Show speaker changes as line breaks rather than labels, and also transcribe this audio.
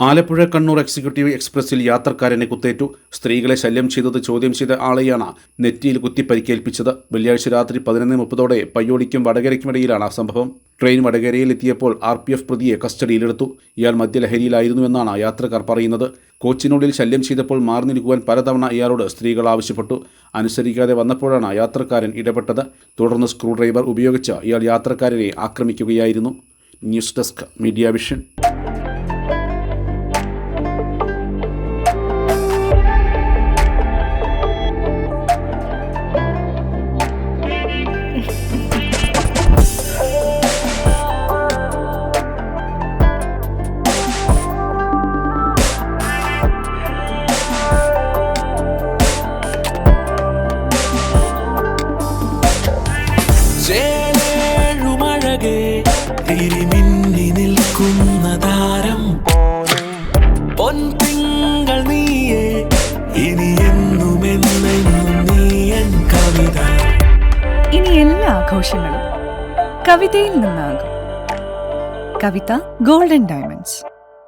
Alappuzha Kannur executive എക്സ്പ്രസിൽ യാത്രക്കാരനെ കുത്തേറ്റു. സ്ത്രീകളെ ശല്യം ചെയ്തത് ചോദ്യം ചെയ്ത ആളെയാണ് നെറ്റിയിൽ കുത്തി പരിക്കേൽപ്പിച്ചത്. വെള്ളിയാഴ്ച രാത്രി പതിനൊന്ന് മുപ്പതോടെ പയ്യോടിക്കും വടകരയ്ക്കുമിടയിലാണ് സംഭവം. ട്രെയിൻ വടകരയിലെത്തിയപ്പോൾ ആർ പി എഫ് പ്രതിയെ കസ്റ്റഡിയിലെടുത്തു. ഇയാൾ മദ്യലഹരിയിലായിരുന്നുവെന്നാണ് യാത്രക്കാർ പറയുന്നത്. കോച്ചിനുള്ളിൽ ശല്യം ചെയ്തപ്പോൾ മാറി നിൽക്കുവാൻ പലതവണ ഇയാളോട് സ്ത്രീകൾ ആവശ്യപ്പെട്ടു. അനുസരിക്കാതെ വന്നപ്പോഴാണ് യാത്രക്കാരൻ ഇടപെട്ടത്. തുടർന്ന് സ്ക്രൂ ഡ്രൈവർ ഉപയോഗിച്ച് ഇയാൾ യാത്രക്കാരനെ ആക്രമിക്കുകയായിരുന്നു. News desk media vision.
കവിതയിൽ നിന്നാകും. Kavitha golden diamonds.